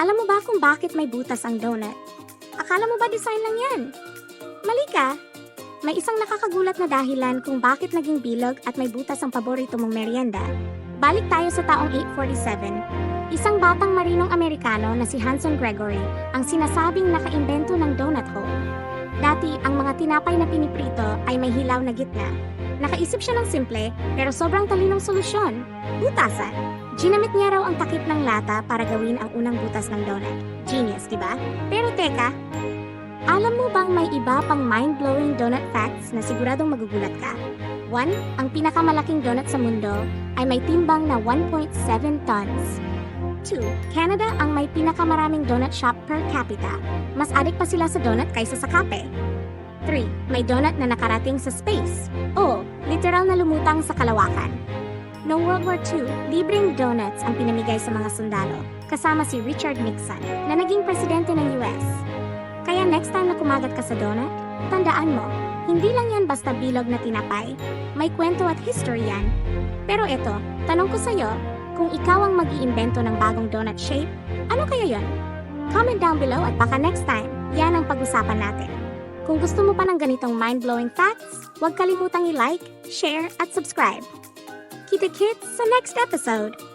Alam mo ba kung bakit may butas ang donut? Akala mo ba design lang yan? Mali ka. May isang nakakagulat na dahilan kung bakit naging bilog at may butas ang paborito mong merienda. Balik tayo sa taong 847. Isang batang marinong Amerikano na si Hanson Gregory ang sinasabing nakaimbento ng donut hole. Dati, ang mga tinapay na piniprito ay may hilaw na gitna. Nakaisip siya ng simple pero sobrang talinong solusyon. Butasan. Ginamit niya raw ang takip ng lata para gawin ang unang butas ng donut. Genius, di ba? Pero teka, alam mo bang may iba pang mind-blowing donut facts na siguradong magugulat ka? 1. Ang pinakamalaking donut sa mundo ay may timbang na 1.7 tons. 2. Canada ang may pinakamaraming donut shop per capita. Mas adik pa sila sa donut kaysa sa kape. 3. May donut na nakarating sa space. O, literal na lumutang sa kalawakan. Noong World War II, libreng donuts ang pinamigay sa mga sundalo, kasama si Richard Nixon, na naging presidente ng US. Kaya next time na kumagat ka sa donut, tandaan mo, hindi lang yan basta bilog na tinapay. May kwento at history yan. Pero eto, tanong ko sa'yo, kung ikaw ang mag-iimbento ng bagong donut shape, ano kaya yon? Comment down below at baka next time, yan ang pag-usapan natin. Kung gusto mo pa ng ganitong mind-blowing facts, huwag kalimutang i-like, share, at subscribe. Kita kits sa next episode!